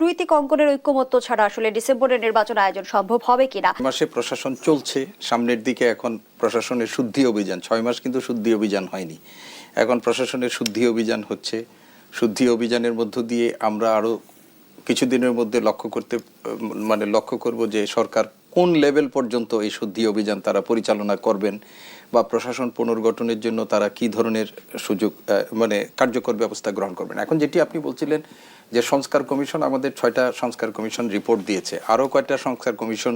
রাজনৈতিক অঙ্গনের ঐক্যমত্য ছাড়া আসলে ডিসেম্বরের নির্বাচন আয়োজন সম্ভব হবে কিনা? মাসে প্রশাসন চলছে, সামনের দিকে এখন প্রশাসনের শুদ্ধি অভিযান। ছয় মাস কিন্তু শুদ্ধি অভিযান হয়নি। এখন প্রশাসনের শুদ্ধি অভিযান হচ্ছে। শুদ্ধি অভিযানের মধ্য দিয়ে আমরা আরও কিছুদিনের মধ্যে লক্ষ্য করতে মানে লক্ষ্য করব যে সরকার কোন লেভেল পর্যন্ত এই শুদ্ধি অভিযান তারা পরিচালনা করবেন বা প্রশাসন পুনর্গঠনের জন্য তারা কি ধরনের সুযোগ মানে কার্যকর ব্যবস্থা গ্রহণ করবেন। এখন যেটি আপনি বলছিলেন যে সংস্কার কমিশন আমাদের ছয়টা সংস্কার কমিশন রিপোর্ট দিয়েছে। আরও কয়টা সংস্কার কমিশন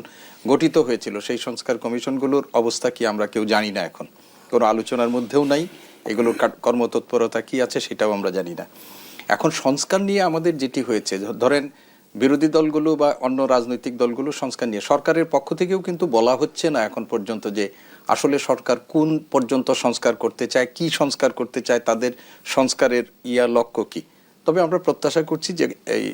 গঠিত হয়েছিল, সেই সংস্কার কমিশনগুলোর অবস্থা কি আমরা কেউ জানি না এখন। কোনো আলোচনার মধ্যেও নাই, এগুলোর কর্মতৎপরতা কি আছে সেটাও আমরা জানি না। এখন সংস্কার নিয়ে আমাদের যেটি হয়েছে ধরেন বিরোধী দলগুলো বা অন্য রাজনৈতিক দলগুলো সংস্কার নিয়ে, সরকারের পক্ষ থেকেও কিন্তু বলা হচ্ছে না এখন পর্যন্ত যে আসলে সরকার কোন পর্যন্ত সংস্কার করতে চায়, কি সংস্কার করতে চায়, তাদের সংস্কারের ইয়া লক্ষ্য কি। তবে আমরা প্রত্যাশা করছি যে এই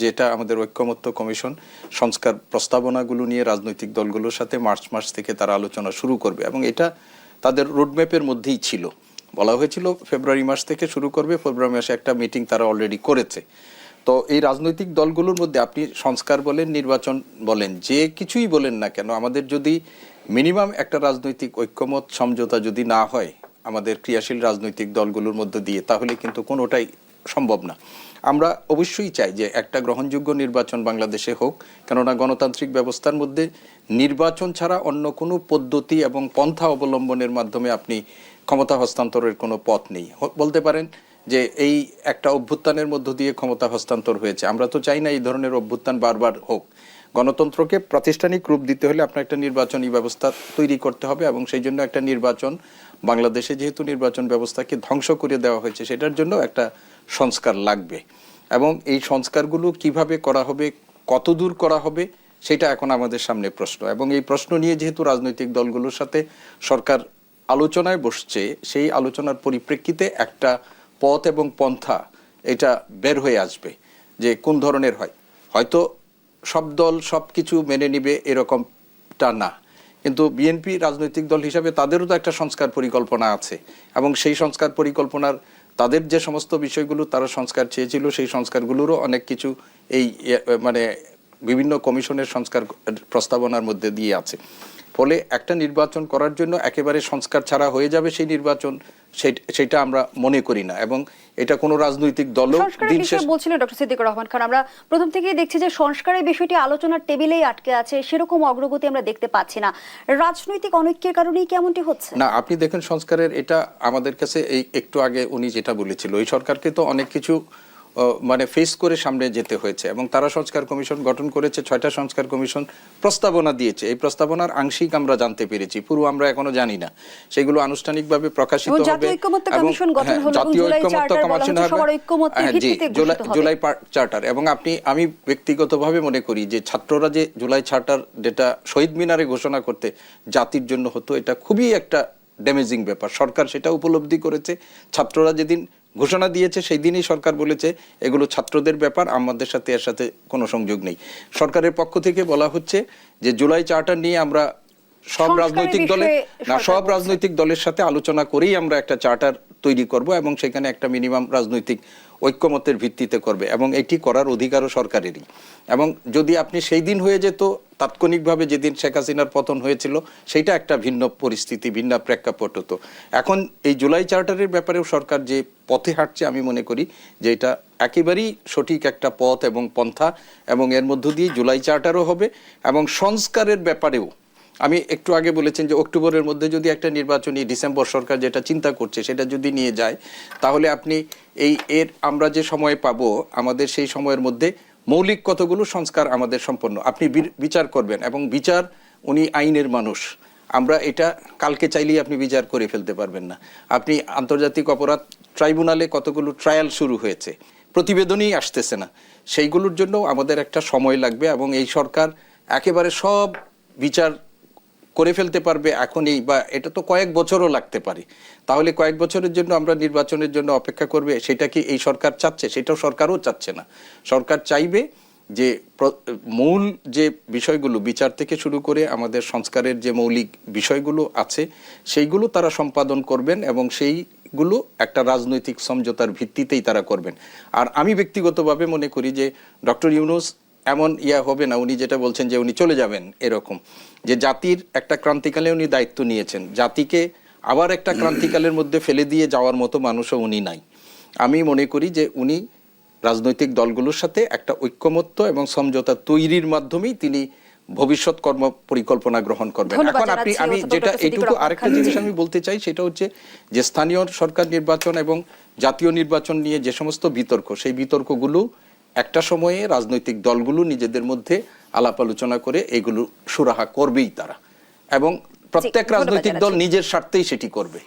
যেটা আমাদের ঐক্যমত্য কমিশন সংস্কার প্রস্তাবনাগুলো নিয়ে রাজনৈতিক দলগুলোর সাথে মার্চ মাস থেকে তারা আলোচনা শুরু করবে এবং এটা তাদের রোডম্যাপের মধ্যেই ছিল। বলা হয়েছিল ফেব্রুয়ারি মাস থেকে শুরু করবে, ফেব্রুয়ারি মাসে একটা মিটিং তারা অলরেডি করেছে। তো এই রাজনৈতিক দলগুলোর মধ্যে আপনি সংস্কার বলেন, নির্বাচন বলেন, যে কিছুই বলেন না কেন, আমাদের যদি মিনিমাম একটা রাজনৈতিক ঐক্যমত, সমঝোতা যদি না হয় আমাদের ক্রিয়াশীল রাজনৈতিক দলগুলোর মধ্যে দিয়ে, তাহলে কিন্তু কোনোটাই সম্ভব না। আমরা অবশ্যই চাই যে একটা গ্রহণযোগ্য নির্বাচন বাংলাদেশে হোক, কেননা গণতান্ত্রিক ব্যবস্থার মধ্যে নির্বাচন ছাড়া অন্য কোনো পদ্ধতি এবং পন্থা অবলম্বনের মাধ্যমে আপনি ক্ষমতা হস্তান্তরের কোনো পথ নেই। বলতে পারেন যে এই একটা অভ্যুত্থানের মধ্য দিয়ে ক্ষমতা হস্তান্তর হয়েছে। আমরা তো চাই না এই ধরনের অভ্যুত্থান বারবার হোক। গণতন্ত্রকে প্রাতিষ্ঠানিক রূপ দিতে হলে আপনার একটা নির্বাচনী ব্যবস্থা তৈরি করতে হবে এবং সেই জন্য একটা নির্বাচন, বাংলাদেশে যেহেতু নির্বাচন ব্যবস্থাকে ধ্বংস করে দেওয়া হয়েছে, সেটার জন্য একটা সংস্কার লাগবে। এবং এই সংস্কারগুলো কীভাবে করা হবে, কত দূর করা হবে, সেটা এখন আমাদের সামনে প্রশ্ন। এবং এই প্রশ্ন নিয়ে যেহেতু রাজনৈতিক দলগুলোর সাথে সরকার আলোচনায় বসছে, সেই আলোচনার পরিপ্রেক্ষিতে একটা পথ এবং পন্থা এটা বের হয়ে আসবে যে কোন ধরনের হয়। হয়তো সব দল সব কিছু মেনে নিবে এরকমটা না। কিন্তু বিএনপি রাজনৈতিক দল হিসাবে তাদেরও তো একটা সংস্কার পরিকল্পনা আছে। এবং সেই সংস্কার পরিকল্পনার তাদের যে সমস্ত বিষয়গুলো তারা সংস্কার চেয়েছিল, সেই সংস্কারগুলোরও অনেক কিছু এই মানে বিভিন্ন কমিশনের সংস্কার প্রস্তাবনার মধ্যে দিয়ে আছে। ফলে একটা নির্বাচন করার জন্য একেবারে সংস্কার ছাড়া হয়ে যাবে সেই নির্বাচন সেটা আমরা মনে করি না। এবং এটা কোনো রাজনৈতিক সংস্কারের দিন শেষ বলছিলেন ডক্টর সিদ্দিকুর রহমান খান আমরা প্রথম থেকেই দেখছি যে সংস্কারের বিষয়টি আলোচনার টেবিলেই আটকে আছে সেরকম অগ্রগতি আমরা দেখতে পাচ্ছি না। রাজনৈতিক অনৈক্যের কারণেই কেমনটি হচ্ছে? না আপনি দেখেন সংস্কারের এটা আমাদের কাছে এই একটু আগে উনি যেটা বলেছিল ওই সরকারকে তো অনেক কিছু মানে ফেস করে সামনে যেতে হয়েছে এবং তারা সংস্কার কমিশন গঠন করেছে ছয়টা সংস্কার কমিশন প্রস্তাবনা দিয়েছে। এই প্রস্তাবনার আংশিক আমরা জানতে পেরেছি পুরো আমরা এখনও জানি না। সেগুলো আনুষ্ঠানিকভাবে প্রকাশিত হবে জাতীয় ঐক্যমত্য কমিশন গঠন হ্যাঁ, জাতীয় জুলাই চার্টার বলা কমিশন হ্যাঁ, জুলাই চার্টার এবং আপনি আমি ব্যক্তিগতভাবে মনে করি যে ছাত্ররা যে জুলাই চার্টার যেটা শহীদ মিনারে ঘোষণা করতে জাতির জন্য হতো এটা খুবই একটা ড্যামেজিং ব্যাপার। সরকার সেটা উপলব্ধি করেছে ছাত্ররা যেদিন ঘোষণা দিয়েছে সেই দিনই সরকার বলেছে এগুলো ছাত্রদের ব্যাপার আমাদের সাথে এর সাথে কোনো সংযোগ নেই। সরকারের পক্ষ থেকে বলা হচ্ছে যে জুলাই চার্টার নিয়ে আমরা সব রাজনৈতিক দলে না সব রাজনৈতিক দলের সাথে আলোচনা করেই আমরা একটা চার্টার তৈরি করব এবং সেখানে একটা মিনিমাম রাজনৈতিক ঐক্যমতের ভিত্তিতে করবে এবং এটি করার অধিকারও সরকারেরই। এবং যদি আপনি সেই দিন হয়ে যেত, তাৎক্ষণিকভাবে যেদিন শেখ হাসিনার পতন হয়েছিল, সেইটা একটা ভিন্ন পরিস্থিতি, ভিন্ন প্রেক্ষাপট হতো। এখন এই জুলাই চার্টারের ব্যাপারেও সরকার যে পথে হাঁটছে, আমি মনে করি যে এটা একেবারেই সঠিক একটা পথ এবং পন্থা, এবং এর মধ্য দিয়ে জুলাই চার্টারও হবে, এবং সংস্কারের ব্যাপারেও আমি একটু আগে বলেছেন যে অক্টোবরের মধ্যে যদি একটা নির্বাচনী ডিসেম্বর সরকার যেটা চিন্তা করছে সেটা যদি নিয়ে যায়, তাহলে আপনি এই এর আমরা যে সময় পাবো, আমাদের সেই সময়ের মধ্যে মৌলিক কতগুলো সংস্কার আমাদের সম্পন্ন। আপনি বিচার করবেন এবং বিচার উনি আইনের মানুষ। আমরা এটা কালকে চাইলেই আপনি বিচার করে ফেলতে পারবেন না। আপনি আন্তর্জাতিক অপরাধ ট্রাইব্যুনালে কতগুলো ট্রায়াল শুরু হয়েছে, প্রতিবেদনই আসতেছে না। সেইগুলোর জন্য আমাদের একটা সময় লাগবে এবং এই সরকার একেবারে সব বিচার করে ফেলতে পারবে এখনই বা এটা তো কয়েক বছরও লাগতে পারে। তাহলে কয়েক বছরের জন্য আমরা নির্বাচনের জন্য অপেক্ষা করবে, সেটা কি এই সরকার চাচ্ছে? সেটাও সরকারও চাচ্ছে না। সরকার চাইবে যে মূল যে বিষয়গুলো, বিচার থেকে শুরু করে আমাদের সংস্কারের যে মৌলিক বিষয়গুলো আছে, সেইগুলো তারা সম্পাদন করবেন এবং সেই গুলো একটা রাজনৈতিক সমঝোতার ভিত্তিতেই তারা করবেন। আর আমি ব্যক্তিগতভাবে মনে করি যে ডক্টর ইউনুস এমন ইয়া হবে না উনি যেটা বলছেন যে উনি চলে যাবেন এরকম। যে জাতির একটা ক্রান্তিকালে উনি দায়িত্ব নিয়েছেন। জাতিকে আবার একটা ক্রান্তিকালের মধ্যে ফেলে দিয়ে যাওয়ার মতো মানুষও উনি নাই। আমি মনে করি যে উনি রাজনৈতিক দলগুলোর সাথে একটা ঐক্যমত্য এবং সমঝোতা তৈরির মাধ্যমেই তিনি ভবিষ্যৎ কর্ম পরিকল্পনা গ্রহণ করবেন। এখন আপনি আমি যেটা এটুকু আরেকটা জিনিস আমি বলতে চাই সেটা হচ্ছে যে স্থানীয় সরকার নির্বাচন এবং জাতীয় নির্বাচন নিয়ে যে সমস্ত বিতর্ক সেই বিতর্কগুলো একটা সময়ে রাজনৈতিক দলগুলো নিজেদের মধ্যে আলাপ আলোচনা করে এগুলো সুরাহা করবেই তারা। এবং প্রত্যেক রাজনৈতিক দল নিজের স্বার্থেই সেটি করবে।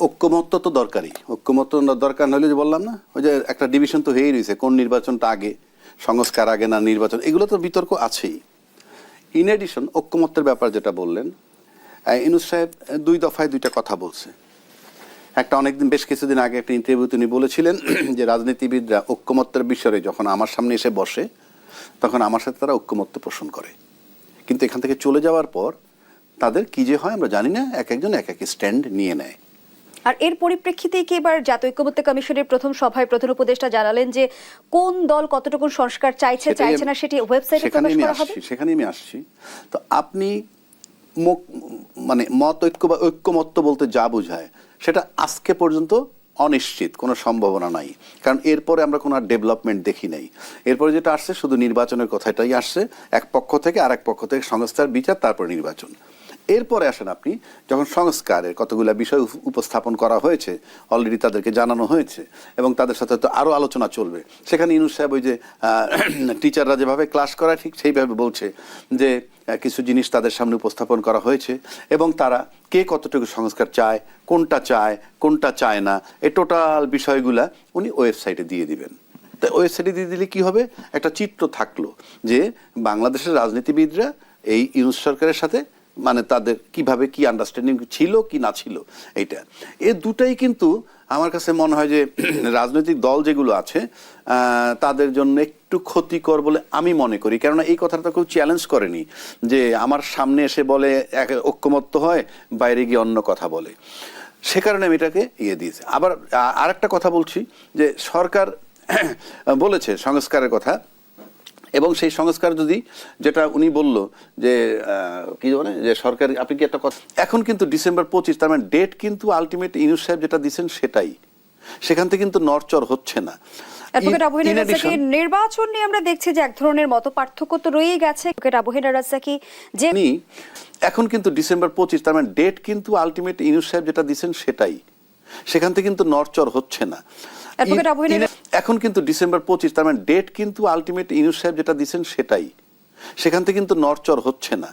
ঐক্যমত্য তো দরকারই। ঐক্যমত্য দরকার হলে যে বললাম না ওই যে একটা ডিভিশন তো হয়েই রয়েছে কোন নির্বাচনটা আগে সংস্কার আগে না নির্বাচন এগুলো তো বিতর্ক আছেই। ইন এডিশন ঐক্যমত্যের ব্যাপার যেটা বললেন ইনুস সাহেব দুই দফায় দুইটা কথা বলছে। একটা অনেকদিন বেশ কিছুদিন আগে একটা ইন্টারভিউ তিনি বলেছিলেন যে রাজনীতিবিদরা ঐক্যমত্যের বিষয়ে যখন আমার সামনে এসে বসে তখন আমার সাথে তারা ঐক্যমত্য পোষণ করে। কিন্তু এখান থেকে চলে যাওয়ার পর তাদের কি যে হয় আমরা জানি না এক একজন এক এক স্ট্যান্ড নিয়ে নেয়। আর এর পরিপ্রেক্ষিতে কি এবার জাতীয় ঐক্যমত্য কমিশনের প্রথম সভায় প্রধান উপদেষ্টা জানালেন যে কোন দল কতটুকু সংস্কার চাইছে চাইছে না সেটি ওয়েবসাইটে প্রকাশ করা হবে? আসছি সেখানে আমি আসছি। তো আপনি মুখ- মানে মত ঐক্য বা ঐক্যমত্য বলতে যা বোঝায়, সেটা আজকে পর্যন্ত অনিশ্চিত, কোনো সম্ভাবনা নাই। কারণ এরপরে আমরা কোনো আর ডেভেলপমেন্ট দেখি নাই। এরপরে যেটা আসছে, শুধু নির্বাচনের কথাটাই আসছে, এক পক্ষ থেকে আর এক পক্ষ থেকে সংস্থার বিচার, তারপর নির্বাচন। এরপরে আসেন আপনি, যখন সংস্কারের কতগুলো বিষয় উপস্থাপন করা হয়েছে অলরেডি তাদেরকে জানানো হয়েছে, এবং তাদের সাথে তো আরও আলোচনা চলবে। সেখানে ইনুস সাহেব ওই যে টিচাররা যেভাবে ক্লাস করা, ঠিক সেইভাবে বলছে যে কিছু জিনিস তাদের সামনে উপস্থাপন করা হয়েছে, এবং তারা কে কতটুকু সংস্কার চায়, কোনটা চায় কোনটা চায় না এই টোটাল বিষয়গুলা উনি ওয়েবসাইটে দিয়ে দিবেন। তো ওয়েবসাইটে দিয়ে দিলে কি হবে? একটা চিত্র থাকল যে, বাংলাদেশের রাজনীতিবিদরা এই ইউনুস সরকারের সাথে মানে তাদের কীভাবে কি আন্ডারস্ট্যান্ডিং ছিল কি না ছিল এইটা। এ দুটাই কিন্তু আমার কাছে মনে হয় যে রাজনৈতিক দল যেগুলো আছে তাদের জন্য একটু ক্ষতিকর বলে আমি মনে করি। কেননা এই কথাটা কেউ চ্যালেঞ্জ করেনি যে আমার সামনে এসে বলে, এক ঐক্যমত্য হয়, বাইরে গিয়ে অন্য কথা বলে। সে কারণে আমি এটাকে ইয়ে দিয়েছি। আবার আরেকটা কথা বলছি যে সরকার বলেছে সংস্কারের কথা এবং সেই সংস্কার যদি যেটা উনি বলল যে কি বলে যে সরকার আপনি কি একটা কথা এখন কিন্তু ডিসেম্বর পঁচিশ তার মানে ডেট কিন্তু আলটিমেট ইউনুস সাহেব যেটা দিচ্ছেন সেটাই। সেখান থেকে কিন্তু নরচর হচ্ছে না। নির্বাচন নিয়ে আমরা দেখছি যে এক ধরনের মত পার্থক্য তো রয়েই গেছে। যে এখন কিন্তু ডিসেম্বর পঁচিশ তার মানে ডেট কিন্তু আলটিমেট ইউনুস সাহেব যেটা দিচ্ছেন সেটাই। সেখান থেকে কিন্তু নরচর হচ্ছে না। এখন কিন্তু ডিসেম্বর পঁচিশ তার মানে ডেট কিন্তু আলটিমেট ইউনুস সাহেব যেটা দিচ্ছেন সেটাই। সেখান থেকে কিন্তু নরচর হচ্ছে না।